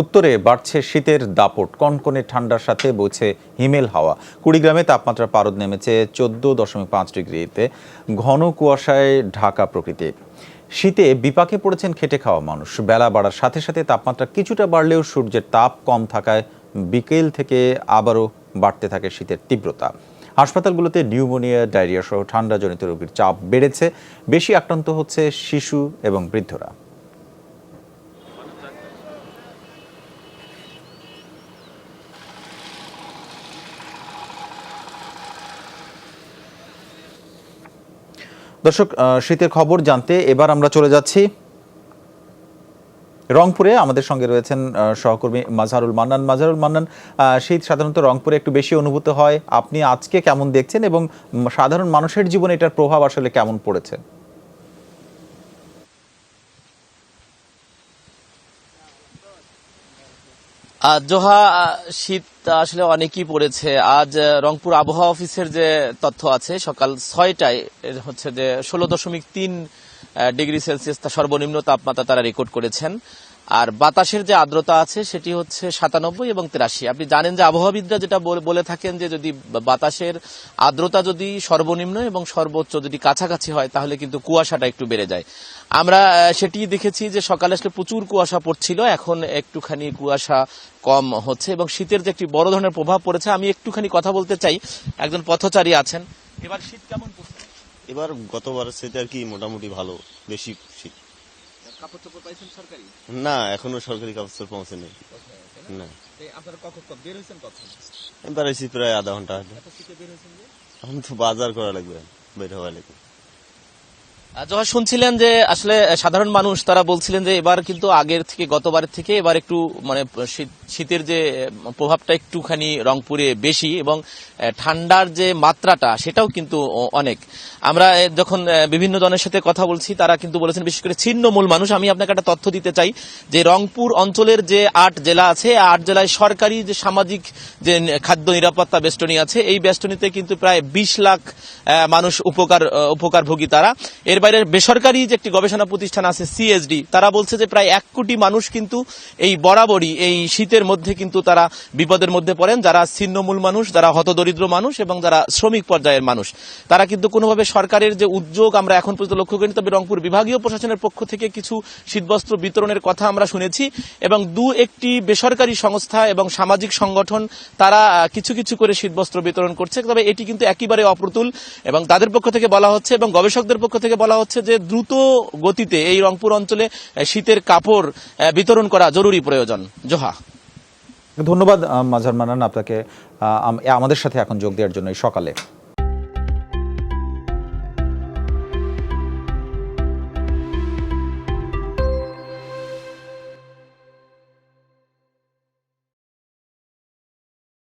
উত্তরে বাড়ছে শীতের দাপট, কনকনে ঠান্ডার সাথে বইছে হিমেল হাওয়া। কুড়িগ্রামে তাপমাত্রা পারদ নেমেছে চোদ্দ দশমিক পাঁচ ডিগ্রিতে, ঘন কুয়াশায় ঢাকা প্রকৃতি শীতে বিপাকে পড়েছেন খেটে খাওয়া মানুষ। বেলা বাড়ার সাথে সাথে তাপমাত্রা কিছুটা বাড়লেও সূর্যের তাপ কম থাকায় বিকেল থেকে আবারও বাড়তে থাকে শীতের তীব্রতা। হাসপাতালগুলোতে নিউমোনিয়া ডায়রিয়া সহ ঠান্ডাজনিত রোগীর চাপ বেড়েছে। বেশি আক্রান্ত হচ্ছে শিশু এবং বৃদ্ধরা। দর্শক শীতের খবর জানতে এবার আমরা চলে যাচ্ছি রংপুরে। আমাদের সঙ্গে রয়েছেন সহকর্মী মাজহারুল মান্নান। মাজহারুল মান্নান শীত সাধারণত রংপুরে একটু বেশি অনুভূত হয়। আপনি আজকে কেমন দেখছেন এবং সাধারণ মানুষের জীবনে এটার প্রভাব আসলে কেমন পড়েছে? জোহা শীত আসলে অনেকই পড়েছে। আজ রংপুর আবহাওয়া অফিসের যে তথ্য আছে, সকাল ছয়টায় হচ্ছে যে ষোলো দশমিক তিন ডিগ্রি সেলসিয়াস সর্বনিম্ন তাপমাত্রা তারা রেকর্ড করেছেন। আর বাতাসের যে আর্দ্রতা আছে, সেটি হচ্ছে সাতানব্বই এবং তিরাশি। আপনি জানেন যে আবহাওয়াবিদরা যেটা বলে থাকেন যে যদি বাতাসের আর্দ্রতা যদি সর্বনিম্ন এবং সর্বোচ্চ যদি কাছাকাছি হয়, তাহলে কিন্তু কুয়াশাটা একটু বেড়ে যায়। আমরা সেটি দেখেছি যে সকালে আসলে প্রচুর কুয়াশা পড়ছিল, এখন একটুখানি কুয়াশা কম হচ্ছে এবং শীতের যে একটি বড় ধরনের প্রভাব পড়েছে, আমি একটুখানি কথা বলতে চাই। একজন পথচারী আছেন। এবার শীত কেমন এবার গতবার সাথে আর কি মোটামুটি ভালো, বেশি শীত। কাপড় চোপড় পাইছেন সরকারি? না এখনও সরকারি কাগজ পৌঁছেনি না? আপনারা কখন বের হয়েছেন কখন? আমি প্রায় আধা ঘণ্টা আগে। এখন তো বাজার করা লাগবে বের হওয়া লাগবে। যখন শুনছিলেন যে আসলে সাধারণ মানুষ, তারা বলছিলেন যে এবার কিন্তু আগের থেকে, গতবারের থেকে এবার একটু মানে শীত- শীতের যে প্রভাবটা একটুখানি রংপুরে বেশি এবং ঠান্ডার যে মাত্রাটা, সেটাও কিন্তু অনেক। আমরা যখন বিভিন্ন জনের সাথে কথা বলছি, তারা কিন্তু বলেছেন, বিশেষ করে ছিন্নমূল মানুষ, আমি আপনাকে একটা তথ্য দিতে চাই, যে রংপুর অঞ্চলের যে আট জেলা আছে আট জেলায় সরকারি যে সামাজিক যে খাদ্য নিরাপত্তা বেষ্টনী আছে, এই বেষ্টনীতে কিন্তু প্রায় বিশ লাখ মানুষ উপকার উপকারভোগী তারা। এর বাইরে বেসরকারি যে একটি গবেষণা প্রতিষ্ঠান আছে সিএসডি তারা বলছে যে প্রায় এক কোটি মানুষ কিন্তু এই বরাবরই এই শীতের মধ্যে কিন্তু তারা বিপদের মধ্যে পড়েন, যারা ছিন্নমূল মানুষ, যারা হতদরিদ্র মানুষ এবং যারা শ্রমিক পর্যায়ের মানুষ। তারা কিন্তু কোনোভাবে সরকারের যে উদ্যোগ আমরা এখন পর্যন্ত লক্ষ্য করিনি, তবে রংপুর বিভাগীয় প্রশাসনের পক্ষ থেকে কিছু শীতবস্ত্র বিতরণের কথা আমরা শুনেছি এবং দু একটি বেসরকারি সংস্থা এবং সামাজিক সংগঠন তারা কিছু কিছু করে শীতবস্ত্র বিতরণ করছে। তবে এটি কিন্তু একেবারে অপ্রতুল এবং তাদের পক্ষ থেকে বলা হচ্ছে এবং গবেষকদের পক্ষ থেকে বলা হচ্ছে যে দ্রুত গতিতে এই রংপুর অঞ্চলে শীতের কাপড় বিতরণ করা জরুরি প্রয়োজন। জোহা। ধন্যবাদ মাঝার মানান আপনাকে আমাদের সাথে এখন যোগ দেওয়ার জন্য এই সকালে।